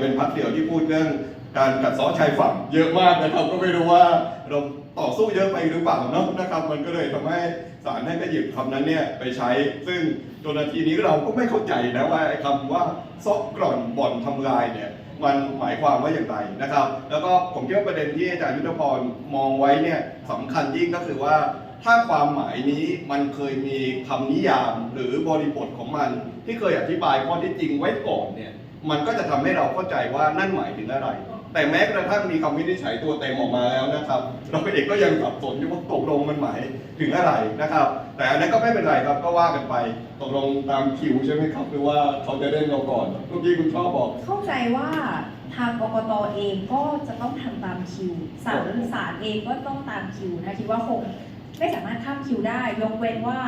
เป็นพักเดี่ยวที่พูดเรื่องการกัดซ้อชายฝั่งเยอะมากนะครับ ก็ไม่รู้ว่าเราต่อสู้เยอะไปหรือเปล่าเนาะนะครับ มันก็เลยทำให้ศาลให้ไปหยิบคำนั้นเนี่ยไปใช้ ซึ่งจนนาทีนี้เราก็ไม่เข้าใจนะว่าไอ้คำว่าซอกกร่อนบ่อนทำลายเนี่ยมันหมายความว่าอย่างไรนะครับ แล้วก็ผมคิดว่าประเด็นที่อาจารย์ยุทธพรมองไว้เนี่ยสำคัญยิ่งก็คือว่าถ้าความหมายนี้มันเคยมีคำนิยามหรือบริบทของมัน ที่เคยอธิบายข้อที่จริงไว้ก่อนเนี่ย มันก็จะทำให้เราเข้าใจว่านั่นหมายถึงอะไร แต่แม้กระทั่งมีคำวินิจฉัยตัวเต็มออกมาแล้วนะครับ เราเองก็ยังสับสนอยู่ว่าตกลงมันหมายถึงอะไรนะครับ แต่อันนั้นก็ไม่เป็นไรครับก็ว่ากันไปตกลงตามคิวใช่ไหมครับหรือว่าเขาจะเล่นเราก่อนเมื่อกี้คุณชอบบอก เข้าใจว่าทางกกตเองก็จะต้องทำตามคิวศาลศาลเองก็ต้องตามคิวนะคิดว่าคงไม่สามารถข้ามคิวได้ ยกเว้นว่า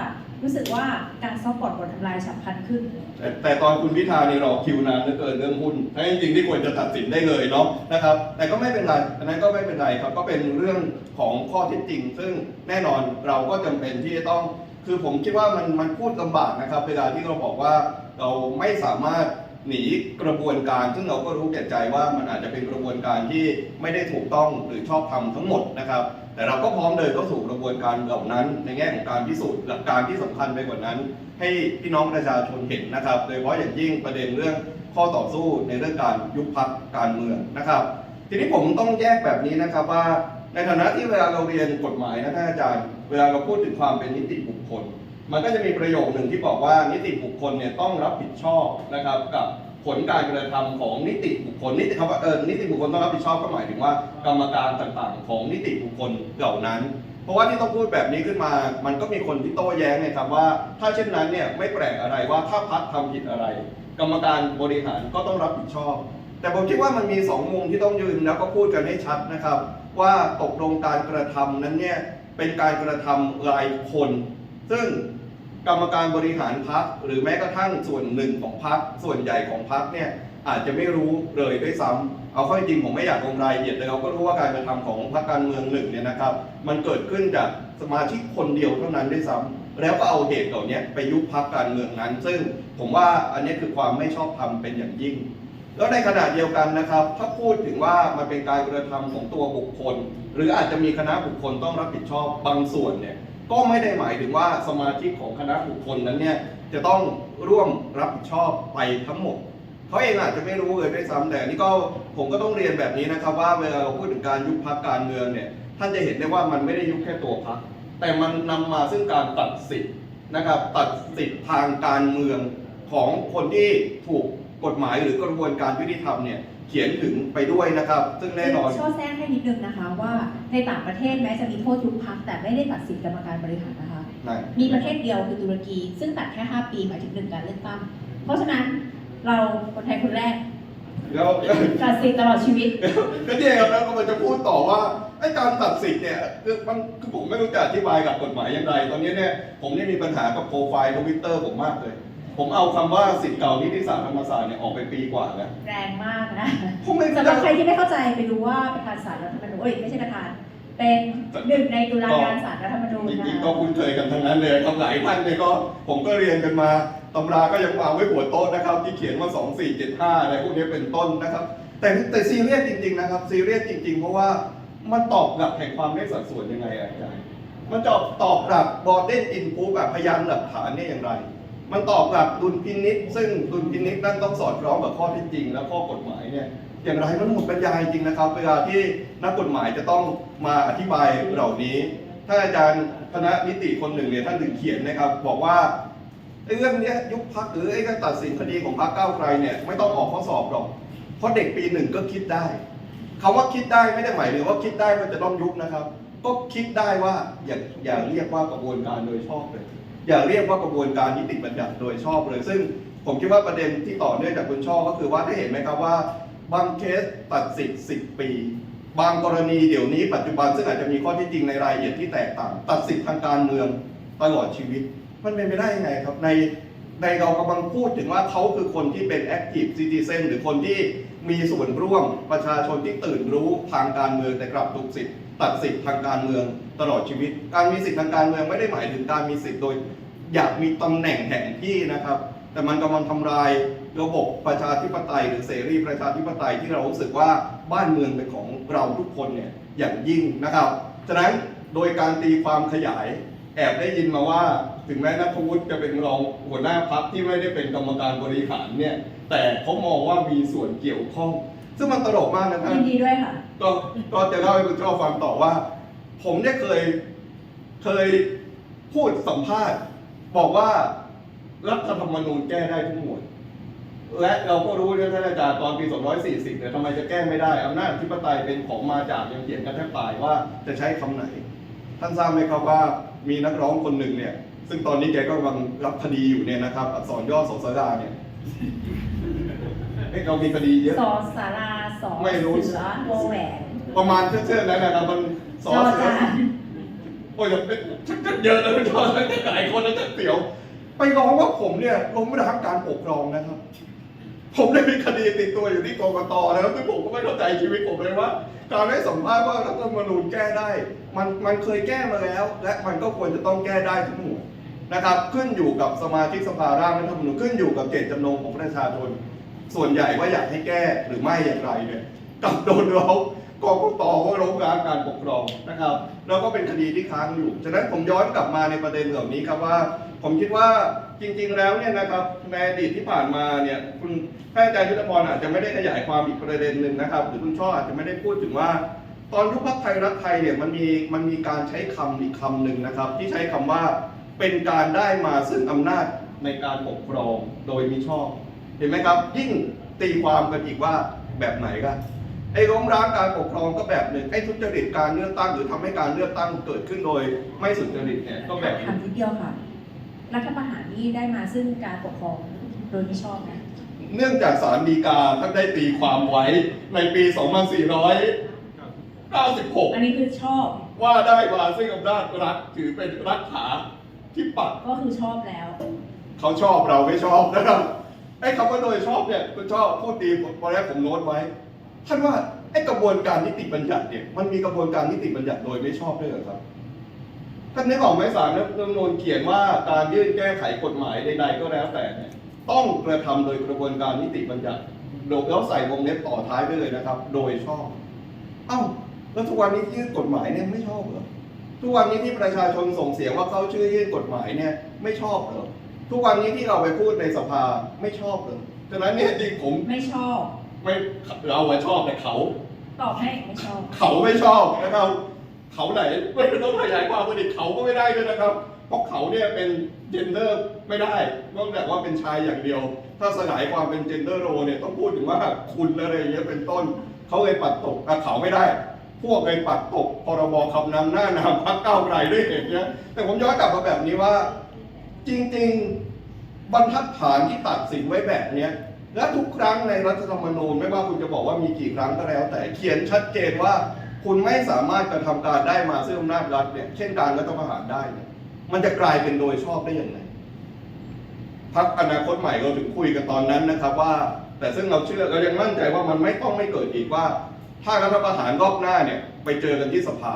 รู้สึกว่าการซ่อมบอร์ดบททำลายฉับพลันขึ้น แต่แต่ตอนคุณพิธานี่รอคิวนานเหลือเกินเรื่องหุ้นถ้าจริงๆที่ควรจะตัดสินได้เลยเนาะนะครับ แต่ก็ไม่เป็นไร อันนั้นก็ไม่เป็นไรครับ ก็เป็นเรื่องของข้อเท็จจริง ซึ่งแน่นอนเราก็จำเป็นที่จะต้อง คือผมคิดว่ามันมันพูดลำบากนะครับ เวลาที่เราบอกว่าเราไม่สามารถหนีกระบวนการ ซึ่งเราก็รู้แก่ใจว่ามันอาจจะเป็นกระบวนการที่ไม่ได้ถูกต้องหรือชอบทำทั้งหมดนะครับ แต่เราก็พร้อมเดินเข้าสู่กระบวนการเหล่านั้น ในแง่ของการพิสูจน์หลักการที่สำคัญไปกว่านั้น ให้พี่น้องประชาชนเห็นนะครับ โดยเฉพาะอย่างยิ่งประเด็นเรื่องข้อต่อสู้ในเรื่องการยุบพักการเมืองนะครับ ทีนี้ผมต้องแยกแบบนี้นะครับว่าในฐานะที่เวลาเราเรียนกฎหมายนะท่านอาจารย์ เวลาเราพูดถึงความเป็นนิติบุคคล มันก็จะมีประโยคหนึ่งที่บอกว่านิติบุคคลเนี่ยต้องรับผิดชอบนะครับกับ ผลการกระทำของนิติบุคคลนิติคำว่าเออนิติบุคคลต้องรับผิดชอบก็หมายถึงว่ากรรมการต่างๆ ของนิติบุคคลเหล่านั้น เพราะว่าที่ต้องพูดแบบนี้ขึ้นมา มันก็มีคนที่โต้แย้งไงครับว่า ถ้าเช่นนั้นเนี่ยไม่แปลกอะไรว่าถ้าพักทำผิดอะไร กรรมการบริหารก็ต้องรับผิดชอบ แต่ผมคิดว่ามันมีสองมุมที่ต้องยืนแล้วก็พูดกันให้ชัดนะครับ ว่าตกลงการกระทำนั้นเนี่ยเป็นการกระทำรายคน ซึ่ง กรรมการบริหารพักหรือแม้กระทั่งส่วนหนึ่งของพักส่วนใหญ่ของพักเนี่ยอาจจะไม่รู้เลยด้วยซ้ำเอาข้าจริงผมไม่อยากลงรายละเอียดแต่เราก็รู้ว่าการกระทำของพรรคการเมืองหนึ่งเนี่ยนะครับ มันเกิดขึ้นจากสมาชิกคนเดียวเท่านั้นด้วยซ้ำแล้วก็เอาเหตุเหล่านี้ไปยุบพักการเมืองนั้น ซึ่งผมว่าอันนี้คือความไม่ชอบธรรมเป็นอย่างยิ่ง แล้วในขณะเดียวกันนะครับ ถ้าพูดถึงว่ามันเป็นการกระทำของตัวบุคคล หรืออาจจะมีคณะบุคคลต้องรับผิดชอบบางส่วนเนี่ย ก็ไม่ได้หมายถึงว่าสมาชิกของคณะบุคคลนั้นเนี่ยจะต้องร่วมรับผิดชอบไปทั้งหมดเขาเองอาจจะไม่รู้เลยด้วยซ้ำแต่นี่ก็ผมก็ต้องเรียนแบบนี้นะครับ ว่าเวลาเราพูดถึงการยุบพักการเมืองเนี่ยท่านจะเห็นได้ว่ามันไม่ได้ยุบแค่ตัวพักแต่มันนำมาซึ่งการตัดสิทธิ์นะครับตัดสิทธิ์ทางการเมืองของคนที่ถูกกฎหมายหรือกระบวนการยุติธรรมเนี่ย เขียนถึงไปด้วยนะครับ ซึ่งแน่นอน ช่อแซงให้นิดนึงนะคะ ว่าในต่างประเทศแม้จะมีโทษยุบพักแต่ไม่ได้ตัดสิทธิกรรมการบริหารนะคะนั่นมีประเทศเดียวคือตุรกี ซึ่งตัดแค่ 5 ปีหมายถึงหนึ่งการเลือกตั้งเพราะฉะนั้นเราคนไทยคนแรกแล้วตัดสิทธิ์ตลอดชีวิทก็เนี่ยครับแล้วก็มันจะพูดต่อว่าไอ้การตัดสิทธิ์เนี่ยคือมันคือผมไม่รู้จะอธิบายกับกฎหมายอย่างไร ตอนนี้เนี่ยผมเนี่ยมีปัญหากับโปรไฟล์ทวิตเตอร์ผมมากเลย ผมเอาคำว่าสิทธิ์เก่านิติศาสตร์ธรรมศาสตร์เนี่ยออกไปปีกว่าแล้วแรงมากนะผมไม่รู้สำหรับจะใครที่ไม่เข้าใจไปดูว่าประธานศาลรัฐธรรมนูญเอ้ยไม่ใช่ประธาน เป็นหนึ่งในตุลาการศาลรัฐธรรมนูญจนะริงๆก็คุ้นเคยกันทั้งนั้นเลยครับหลายท่านเนี่ยก็ผมก็เรียนกันมาตำราก็ยังวางไว้หัวโต๊ะนะครับ ที่เขียนว่า2475อะไรพวกนี้เป็นต้นนะครับ แต่แต่ซีเรียสจริง ๆ นะครับซีเรียสจริง ๆ เพราะว่ามันตอบหลักแห่งความไม่สัดส่วนยังไงอะอาจารย์มันตอบตอบหลักบอเดนอินพูแบบพยานหลักฐานเนี่ยอย่างไร มันตอบหลักดุลพินิษซึ่งดุลพินิษนั่นต้องสอดคล้องกับข้อเท็จจริง และข้อกฎหมายเนี่ยอย่างไรมันหมดปัญญาจริงนะครับ เวลาที่นักกฎหมายจะต้องมาอธิบายเหล่านี้ ถ้าอาจารย์คณะนิติคนหนึ่งเนี่ยท่านถึงเขียนนะครับ บอกว่าไอ้เรื่องนี้ยุบพักหรือไอ้การตัดสินคดีของพรรคก้าวไกลเนี่ยไม่ต้องออกข้อสอบหรอกเพราะเด็กปีหนึ่งก็คิดได้คำว่าคิดได้ไม่ได้หมายถึงว่าคิดได้ว่าจะต้องยุบนะครับ ก็คิดได้ว่าอย่าอย่าเรียกว่ากระบวนการโดยชอบเลย อย่าเรียกว่ากระบวนการนิติบัญญัติโดยชอบเลย ซึ่งผมคิดว่าประเด็นที่ต่อเนื่องจากคุณช่อก็คือว่าได้เห็นไหมครับว่า บางเคสตัดสิทธิ์10 ปี บางกรณีเดี๋ยวนี้ปัจจุบันซึ่งอาจจะมีข้อที่จริงในรายละเอียดที่แตกต่าง ตัดสิทธิ์ทางการเมืองตลอดชีวิต มันเป็นไปได้ยังไงครับในในเรากำลังพูดถึงว่าเขาคือคนที่เป็น active citizen หรือคนที่มีส่วนร่วมประชาชนที่ตื่นรู้ทางการเมืองแต่กลับถูกสิทธิ์ ตัดสิทธิ์ทางการเมืองตลอดชีวิต การมีสิทธิ์ทางการเมืองไม่ได้หมายถึงการมีสิทธิ์โดย อยากมีตำแหน่งแห่งที่นะครับ แต่มันกำลังทำลายระบบประชาธิปไตย หรือเสรีประชาธิปไตยที่เรารู้สึกว่าบ้านเมืองเป็นของเราทุกคนเนี่ยอย่างยิ่งนะครับฉะนั้นโดยการตีความขยายแอบได้ยินมาว่าถึงแม้นัทวุฒิจะเป็นรองหัวหน้าพักที่ไม่ได้เป็นกรรมการบริหารเนี่ยแต่เขามองว่ามีส่วนเกี่ยวข้อง ซึ่งมันตลกมากนะครับยินดีด้วยค่ะ ก็ก็จะเล่าให้คุณเจ้าฟังต่อว่า ผมเนี่ยเคย เคยพูดสัมภาษณ์ บอกว่ารัฐธรรมนูญแก้ได้ทุกหมวดและเราก็รู้นะท่านอาจารย์ตอนปี 240 เนี่ยทำไมจะแก้ไม่ได้อำนาจอธิปไตยเป็นของมาจากยังเขียนกันแทบตายว่าจะใช้คำไหน ท่านทราบไหมครับว่ามีนักร้องคนหนึ่งเนี่ย ซึ่งตอนนี้แกก็กำลังรับคดีอยู่เนี่ยนะครับ อักษรย่อสอสดาเนี่ย เอ้ยเรามีคดีเยอะ สอสาราสอไม่รู้ เสือโวแหวนประมาณเชื่อๆนั้นนะครับมันสจออเสืจาอนโอ้ยเป็นชักจะเยอะเลยจอแล้วหลายคนแล้วจะเสียว ไปร้องว่าผมเนี่ยล้มล้างการปกครองนะครับ ผมได้มีคดีติดตัวอยู่ที่กกตนะครับซึ่งผมก็ไม่เข้าใจชีวิตผมเลยว่า การให้สัมภาษณ์ว่ารัฐธรรมนูญแก้ได้ มันมันเคยแก้มาแล้ว และมันก็ควรจะต้องแก้ได้ทุกหมู่นะครับ ขึ้นอยู่กับสมาชิกสภาร่างรัฐธรรมนูญขึ้นอยู่กับเจตจำนงของประชาชน ส่วนใหญ่ว่าอยากให้แก้หรือไม่อย่างไรเนี่ยกับโดนเรากกตว่าล้มล้างการปกครองนะครับ แล้วก็เป็นคดีที่ค้างอยู่ ฉะนั้นผมย้อนกลับมาในประเด็นเหล่านี้ครับว่า ผมคิดว่าจริง ๆ แล้วเนี่ยนะครับในอดีตที่ผ่านมาเนี่ยคุณท่านอาจารย์ยุทธพรอาจจะไม่ได้ขยายความอีกประเด็นหนึ่งนะครับ หรือคุณช่ออาจจะไม่ได้พูดถึงว่า ตอนยุคพรรคไทยรักไทยเนี่ยมันมีมันมีการใช้คำอีกคำหนึ่งนะครับ ที่ใช้คำว่าเป็นการได้มาซึ่งอำนาจในการปกครองโดยมิชอบ เห็นไหมครับ ยิ่งตีความกันอีกว่าแบบไหนกันไอ้ล้มร้างการปกครองก็แบบหนึ่งไอ้ทุจริตการเลือกตั้งหรือทำให้การเลือกตั้งเกิดขึ้นโดย ไม่สุจริตเนี่ยก็แบบหถานึ่มงนิดเดียวค่ะรัฐประหารนี่ได้มาซึ่งการปกครองโดยไม่ชอบนะเนื่องจากสารดีกาท่านได้ตีความไว้ในปี 2496 อันนี้คือชอบ ว่าได้มาซึ่งอำนาจรัฐถือเป็นรัฐาที่ปัดก็คือชอบแล้ว เขาชอบเราไม่ชอบนะครับ ไอ้คำว่าโดยชอบเนี่ยคุณชอบพูดดีผมตอนแรกผมโน้ตไว้ท่านว่าไอ้กระบวนการนิติบัญญัติเนี่ยมันมีกระบวนการนิติบัญญัติโดยไม่ชอบด้วยเหรอครับท่านนึกออกไหมสารรัฐธรรมนูญเขียนว่าการยื่นแก้ไขกฎหมายใดๆก็แล้วแต่เนี่ยต้องกระทำโดยกระบวนการนิติบัญญัติโดยแล้วใส่วงเล็บต่อท้ายไปเลยนะครับ โดยชอบ เอ้า แล้วทุกวันนี้ยื่นกฎหมายเนี่ยไม่ชอบเหรอทุกวันนี้ที่ประชาชนส่งเสียงว่าเขาชื่อยื่นกฎหมายเนี่ยไม่ชอบเหรอ ทุกวันนี้ที่เราไปพูดในสภาไม่ชอบเหรอฉะนั้นเนี่ยจริงผมไม่ชอบ ไม่เราอะชอบแต่เขา ตอบให้ไม่ชอบ เขาไม่ชอบนะครับเขาไหนไม่ต้องขยายความว่าดิเขาก็ไม่ได้ด้วยนะครับ เพราะเขาเนี่ยเป็นเจนเดอร์ไม่ได้นอกจากว่าเป็นชายอย่างเดียว ถ้าสลายความเป็นเจนเดอร์โรเนี่ยต้องพูดถึงว่าคุณอะไรอย่างเงี้ยเป็นต้น เขาเลยปัดตกอะเขาไม่ได้ พวกเลยปัดตกพรบคำนำหน้านามพักเก้าวไกลด้วยเหตุเนี้ยแต่ผมย้อนกลับมาแบบนี้ว่า จริง ๆ บรรทัดฐานที่ตัดสินไว้แบบเนี้ยและทุกครั้งในรัฐธรรมนูญไม่ว่าคุณจะบอกว่ามีกี่ครั้งก็แล้ว แต่เขียนชัดเจนว่าคุณไม่สามารถกระทำการได้มาซึ่งอำนาจรัฐเนี่ยเช่นการรัฐประหารได้เนี่ยมันจะกลายเป็นโดยชอบได้อย่างไรพักอนาคตใหม่เราถึงคุยกันตอนนั้นนะครับว่า แต่ซึ่งเราเชื่อเรายังมั่นใจว่ามันไม่ต้องไม่เกิดอีกว่า ถ้ารัฐประหารรอบหน้าเนี่ยไปเจอกันที่สภา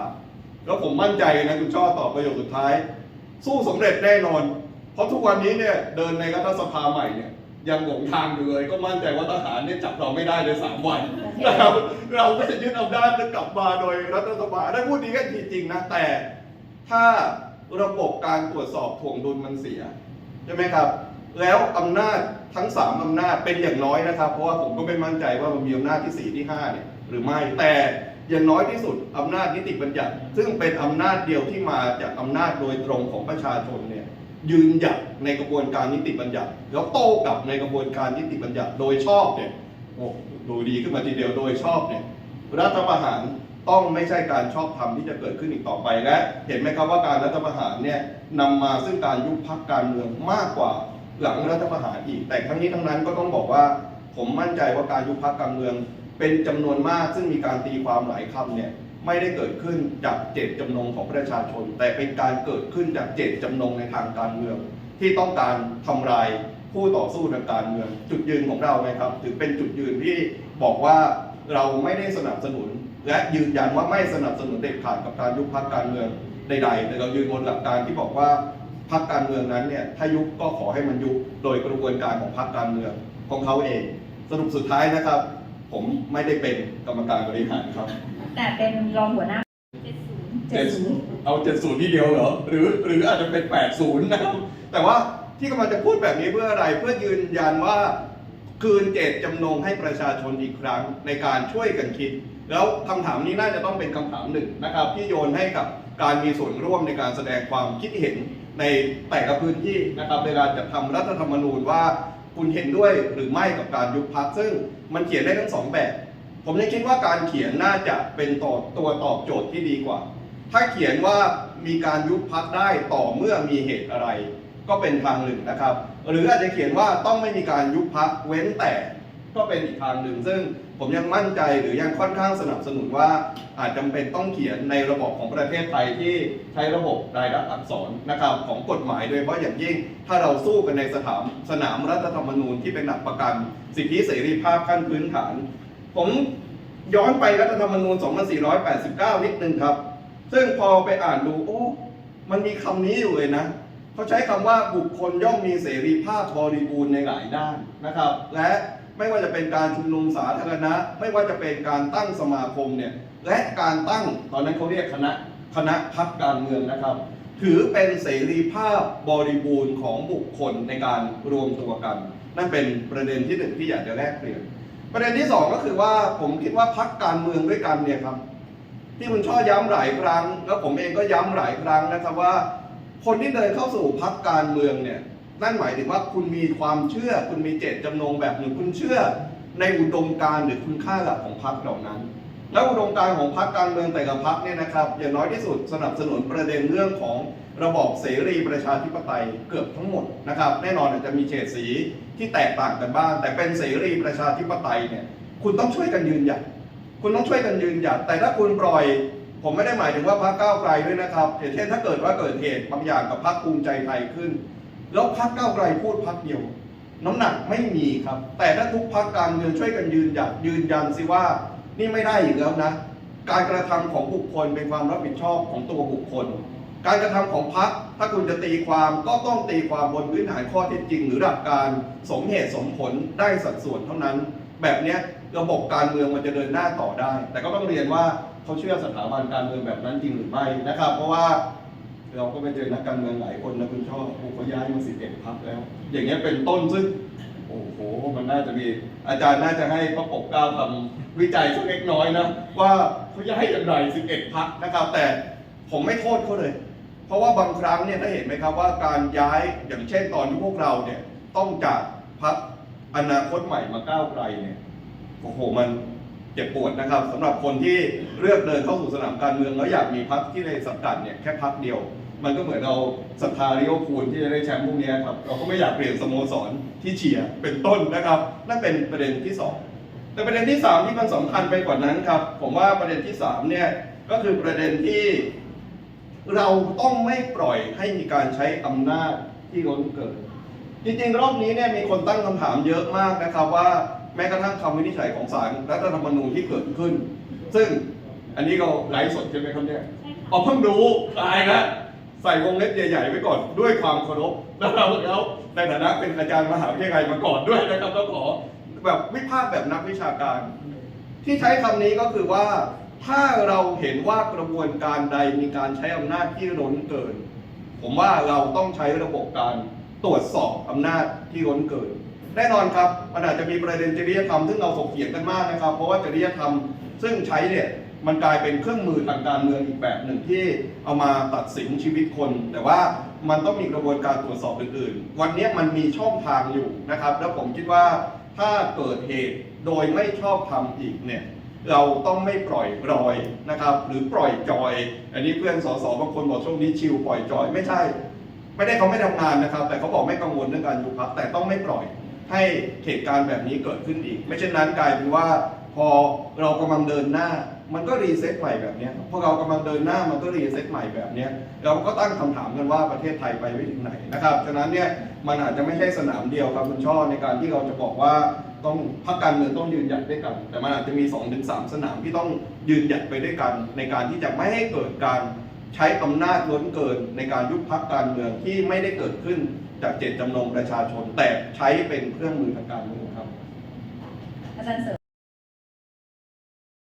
แล้วผมมั่นใจนะคุณช่อตอบประโยคสุดท้าย สู้สำเร็จแน่นอน เพราะทุกวันนี้เนี่ยเดินในรัฐสภาใหม่เนี่ยยังหลงทางอยู่เลย ก็มั่นใจว่าทหารเนี่ยจับเราไม่ได้เลยสามวันนะครับเราก็จะยึดอำนาจกลับมาโดยรัฐสภาได้พูดดีกันจริงๆนะแต่ถ้าระบบการตรวจสอบถ่วงดุลมันเสียใช่ไหมครับ แล้วอำนาจทั้งสามอำนาจเป็นอย่างน้อยนะครับ เพราะว่าผมก็ไม่มั่นใจว่ามันมีอำนาจที่สี่ที่ห้าเนี่ยหรือไม่แต่อย่างน้อยที่สุดอำนาจนิติบัญญัติ ซึ่งเป็นอำนาจเดียวที่มาจากอำนาจโดยตรงของประชาชนเนี่ย ยืนหยัดในกระบวนการนิติบัญญัติแล้วโต้กลับในกระบวนการนิติบัญญัติโดยชอบเนี่ยโอ้ดูดีขึ้นมาทีเดียวโดยชอบเนี่ยรัฐประหารต้องไม่ใช่การชอบธรรมที่จะเกิดขึ้นอีกต่อไปและ เห็นไหมครับว่าการรัฐประหารเนี่ยนำมาซึ่งการยุบพักการเมืองมากกว่าหลังรัฐประหารอีก แต่ทั้งนี้ทั้งนั้นก็ต้องบอกว่า ผมมั่นใจว่าการยุบพักการเมือง เป็นจำนวนมากซึ่งมีการตีความหลายคำเนี่ย ไม่ได้เกิดขึ้นจากเจตจำนงของประชาชน แต่เป็นการเกิดขึ้นจากเจตจำนงในทางการเมือง ที่ต้องการทำลายผู้ต่อสู้ทางการเมือง จุดยืนของเราไหมครับถือเป็นจุดยืนที่บอกว่าเราไม่ได้สนับสนุน และยืนยันว่าไม่สนับสนุนเด็ดขาดกับการยุบพักการเมืองใด ๆ แต่เรายืนบนหลักการที่บอกว่าพักการเมืองนั้นเนี่ยถ้ายุบก็ขอให้มันยุบโดยกระบวนการของพักการเมืองของเขาเอง สรุปสุดท้ายนะครับ ผมไม่ได้เป็นกรรมการบริหารครับแต่เป็นรองหัวหน้าเจ็ดเอาเจ็ดศูนย์ที่เดียวเหรอ หรือหรืออาจจะเป็นแปดศูนย์นะครับ แต่ว่าที่กำลังจะพูดแบบนี้เพื่ออะไร เพื่อยืนยันว่าคืนเจตจำนงให้ประชาชนอีกครั้งในการช่วยกันคิด แล้วคำถามนี้น่าจะต้องเป็นคำถามหนึ่งนะครับ ที่โยนให้กับการมีส่วนร่วมในการแสดงความคิดเห็นในแต่ละพื้นที่นะครับเวลาจะทำรัฐธรรมนูญว่าคุณเห็นด้วยหรือไม่กับการยุบพักซึ่ง มันเขียนได้ทั้งสองแบบ ผมยังคิดว่าการเขียนน่าจะเป็นต่อตัวตอบโจทย์ที่ดีกว่า ถ้าเขียนว่ามีการยุบพักได้ต่อเมื่อมีเหตุอะไร ก็เป็นทางหนึ่งนะครับ หรืออาจจะเขียนว่าต้องไม่มีการยุบพักเว้นแต่ก็เป็นอีกทางหนึ่งซึ่ง ผมยังมั่นใจหรือยังค่อนข้างสนับสนุนว่าอาจจำเป็นต้องเขียนในระบบของประเทศไทยที่ใช้ระบบรายลักษณ์อักษรนะครับของกฎหมายโดยเฉพาะอย่างยิ่ง ถ้าเราสู้กันในสถานสนามรัฐธรรมนูญที่เป็นหลักประกัน สิทธิเสรีภาพขั้นพื้นฐาน ผมย้อนไปรัฐธรรมนูญ 2489 นิดนึงครับ ซึ่งพอไปอ่านดูโอ้มันมีคำนี้อยู่เลยนะเขาใช้คำว่าบุคคลย่อมมีเสรีภาพบริบูรณ์ในหลายด้านนะครับ และ ไม่ว่าจะเป็นการชุมนุมสาธารณะ ไม่ว่าจะเป็นการตั้งสมาคมเนี่ยและการตั้งตอนนั้นเขาเรียกคณะคณะพักการเมืองนะครับ ถือเป็นเสรีภาพบริบูรณ์ของบุคคลในการรวมตัวกัน นั่นเป็นประเด็นที่หนึ่งที่อยากจะแลกเปลี่ยน ประเด็นที่สองก็คือว่าผมคิดว่าพักการเมืองด้วยกันเนี่ยครับที่คุณช่อย้ำหลายครั้ง แล้วผมเองก็ย้ำหลายครั้งนะครับว่า คนที่เดินเข้าสู่พักการเมืองเนี่ย นั่นหมายถึงว่าคุณมีความเชื่อ คุณมีเจตจำนงแบบหนึ่งคุณเชื่อ ในอุดมการณ์หรือคุณค่าหลักของพรรคเหล่านั้น แล้วอุดมการณ์ของพรรคการเมืองแต่ละพรรคเนี่ยนะครับ อย่างน้อยที่สุดสนับสนุนประเด็นเรื่องของระบอบเสรีประชาธิปไตยเกือบทั้งหมดนะครับ แน่นอนอาจจะมีเฉดสีที่แตกต่างกันบ้าง แต่เป็นเสรีประชาธิปไตยเนี่ยคุณต้องช่วยกันยืนหยัดคุณต้องช่วยกันยืนหยัดแต่ถ้าคุณปล่อยผมไม่ได้หมายถึงว่าพรรคก้าวไกลด้วยนะครับอย่างเช่นถ้าเกิดว่าเกิดเหตุบางอย่างกับพรรคภูมิใจไทยขึ้น แล้วพรรคก้าไกลพูดพรรคเดียว น้ำหนักไม่มีครับ แต่ถ้าทุกพรรคการเมืองช่วยกันยืนหยัดยืนยันสิว่านี่ไม่ได้อีกแล้วนะ การกระทำของบุคคลเป็นความรับผิดชอบของตัวบุคคล การกระทำของพรรคถ้าคุณจะตีความก็ต้องตีความบนพื้นฐานข้อเท็จจริง หรือหลักการสมเหตุสมผลได้สัดส่วนเท่านั้น แบบนี้ระบบการเมืองมันจะเดินหน้าต่อได้ แต่ก็ต้องเรียนว่าเขาเชื่อสถาบันการเมืองแบบนั้นจริงหรือไม่นะครับ เพราะว่า เราก็ไปเจอนักการเมืองหลายคนนะคุณชอบโอ้เขาย้ายมาสิบเอ็ดพักแล้ว อย่างเงี้ยเป็นต้นซึ่งโอ้โห มันน่าจะมี อาจารย์น่าจะให้พระปกเก้าทำวิจัยสักเล็กน้อยนะ ว่าเขาย้ายอย่างไร11พักนะครับ แต่ผมไม่โทษเขาเลย เพราะว่าบางครั้งเนี่ยถ้เห็นไหมครับว่าการย้ายอย่างเช่นตอนที่พวกเราเนี่ยต้องจากพักอนาคตใหม่มาก้าวไกลเนี่ยโอ้โหมันเจ็บปวดนะครับสำหรับคนที่เลือกเดินเข้าสู่สนามการเมืองแล้วอยากมีพักที่ในสังกัดเนี่ยแค่พักเดียว มันก็เหมือนเราศรัทธาลิเวอร์พูลที่จะได้แชมป์พวกเนี้ยครับเราก็ไม่อยากเปลี่ยนสโมสรที่เชียร์เป็นต้นนะครับนั่นเป็นประเด็นที่สองแต่ประเด็นที่สามที่มันสำคัญไปกว่านั้นครับ ผมว่าประเด็นที่สามเนี่ยก็คือประเด็นที่เราต้องไม่ปล่อยให้มีการใช้อำนาจที่ล้นเกินจริงๆรอบนี้เนี่ยมีคนตั้งคำถามเยอะมากนะครับว่าแม้กระทั่งคำวินิจฉัยของศาลรัฐธรรมนูญที่เกิดขึ้น ซึ่งอันนี้เราไลฟ์สดใช่ไหมครับเนี่ยอ๋อเพิ่งรู้ตายแล้ว ใส่วงเล็บใหญ่ ๆ ไว้ก่อนด้วยความเคารพนะครับแล้วในฐานะเป็นอาจารย์มหาวิทยาลัยมาก่อนด้วยนะครับต้องขอแบบวิพากษ์แบบนักวิชาการ ที่ใช้คำนี้ก็คือว่า ถ้าเราเห็นว่ากระบวนการใดมีการใช้อำนาจที่ล้นเกิน ผมว่าเราต้องใช้ระบบการตรวจสอบอำนาจที่ล้นเกิน แน่นอนครับมันอาจจะมีประเด็นจริยธรรมซึ่งเราถกเถียงกันมากนะครับ เพราะว่าจริยธรรมซึ่งใช้เนี่ย มันกลายเป็นเครื่องมือทางการเมืองอีกแบบหนึ่งที่เอามาตัดสินชีวิตคน แต่ว่ามันต้องมีกระบวนการตรวจสอบอื่นๆ วันนี้มันมีช่องทางอยู่นะครับ แล้วผมคิดว่าถ้าเกิดเหตุโดยไม่ชอบทำอีกเนี่ยเราต้องไม่ปล่อยรอยนะครับ หรือปล่อยจอย อันนี้เพื่อนสสบางคนบอกช่วงนี้ชิลปล่อยจอยไม่ใช่ ไม่ได้เขาไม่ทำงานนะครับ แต่เขาบอกไม่กังวลเรื่องการยุบพักแต่ต้องไม่ปล่อยให้เหตุการณ์แบบนี้เกิดขึ้นอีก ไม่เช่นนั้นกลายเป็นว่า พอเรากำลังเดินหน้า มันก็รีเซ็ตใหม่แบบนี้ยพอเรากำลังเดินหน้ามันก็รีเซ็ตใหม่แบบนี้เราก็ตั้งคำถามกันว่าประเทศไทยไปไม่ถึงไหนนะครับฉะนั้นเนี่ยมันอาจจะไม่ใช่สนามเดียวครับคุณช่อในการที่เราจะบอกว่าต้องพักการเมืองต้องยืนหยัดด้วยกัน แต่มันอาจจะมี2อถึงสสนามที่ต้องยืนหยัดไปด้วยกัน ในการที่จะไม่ให้เกิดการใช้อำนาจล้นเกินในการยุบพักการเมืองที่ไม่ได้เกิดขึ้นจากเจตจำนงประชาชน แต่ใช้เป็นเครื่องมือทางการเมืองครับอาจารย์เสริม